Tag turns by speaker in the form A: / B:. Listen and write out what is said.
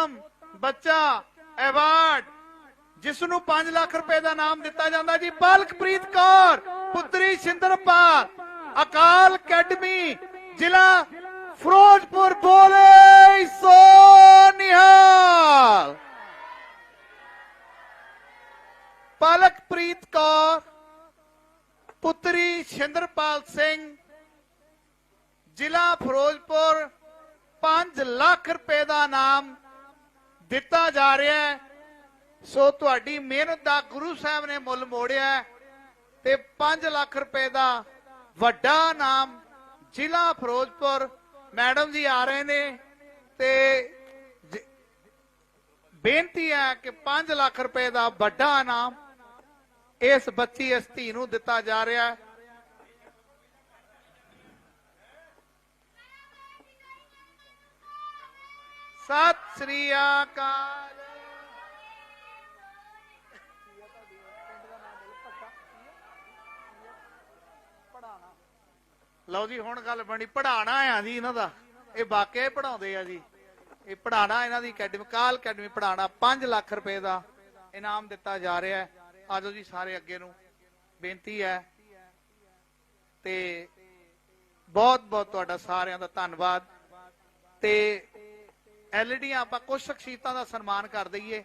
A: ਸਰਵੋਤਮ ਬੱਚਾ ਐਵਾਰਡ ਜਿਸ ਨੂੰ 5 ਲੱਖ ਰੁਪਏ ਦਾ ਨਾਮ ਦਿੱਤਾ ਜਾਂਦਾ ਜੀ ਪਲਕਪ੍ਰੀਤ ਕੌਰ, ਪੁੱਤਰੀ ਸਿੰਦਰਪਾਲ, ਅਕਾਲ ਅਕੈਡਮੀ, ਜ਼ਿਲ੍ਹਾ ਫਿਰੋਜ਼ਪੁਰ ਬੋਲੇ ਸੋ ਨਿਹਾਲ। ਪਲਕਪ੍ਰੀਤ ਕੌਰ, ਪੁੱਤਰੀ ਸਿੰਦਰਪਾਲ ਸਿੰਘ, ਜ਼ਿਲ੍ਹਾ ਫਿਰੋਜ਼ਪੁਰ 5 ਲੱਖ ਰੁਪਏ ਦਾ ਨਾਮ ਦਿੱਤਾ ਜਾ ਰਿਹਾ ਹੈ। ਸੋ ਤੁਹਾਡੀ ਮਿਹਨਤ ਦਾ ਗੁਰੂ ਸਾਹਿਬ ਨੇ ਮੁੱਲ ਮੋੜਿਆ ਤੇ 5 ਲੱਖ ਰੁਪਏ ਦਾ ਵੱਡਾ ਨਾਮ ਜ਼ਿਲ੍ਹਾ ਫਿਰੋਜ਼ਪੁਰ ਮੈਡਮ ਜੀ ਆ ਰਹੇ ਨੇ ਤੇ ਬੇਨਤੀ ਹੈ ਕਿ 5 ਲੱਖ ਰੁਪਏ ਦਾ ਵੱਡਾ ਇਨਾਮ ਇਸ ਬੱਚੀ ਇਸ ਧੀ ਨੂੰ ਦਿੱਤਾ ਜਾ ਰਿਹਾ ਹੈ। ਸਤਿ ਸ੍ਰੀ ਅਕਾਲ। ਲਓ ਜੀ, ਹੁਣ ਗੱਲ ਬਣੀ ਪੜਾਣਾ ਆ ਜੀ ਇਹਨਾਂ ਦਾ। ਇਹ ਵਾਕਿਆ ਪੜਾਉਂਦੇ ਆ ਜੀ। ਇਹ ਪੜਾਣਾ ਇਹਨਾਂ ਦੀ ਅਕੈਡਮੀ, ਕਾਲ ਅਕੈਡਮੀ ਪੜਾਣਾ 5 ਲੱਖ ਰੁਪਏ ਦਾ ਇਨਾਮ ਦਿੱਤਾ ਜਾ ਰਿਹਾ ਹੈ। ਆਜੋ ਜੀ ਸਾਰੇ ਅੱਗੇ ਨੂੰ। ਬੇਨਤੀ ਹੈ। ਤੇ ਬਹੁਤ ਬਹੁਤ ਤੁਹਾਡਾ ਸਾਰਿਆਂ ਦਾ ਧੰਨਵਾਦ। ਤੇ ਐਲਈਡੀ ਆਪਾਂ ਕੁਝ ਸ਼ਖਸੀਅਤਾਂ ਦਾ ਸਨਮਾਨ ਕਰ ਦਈਏ।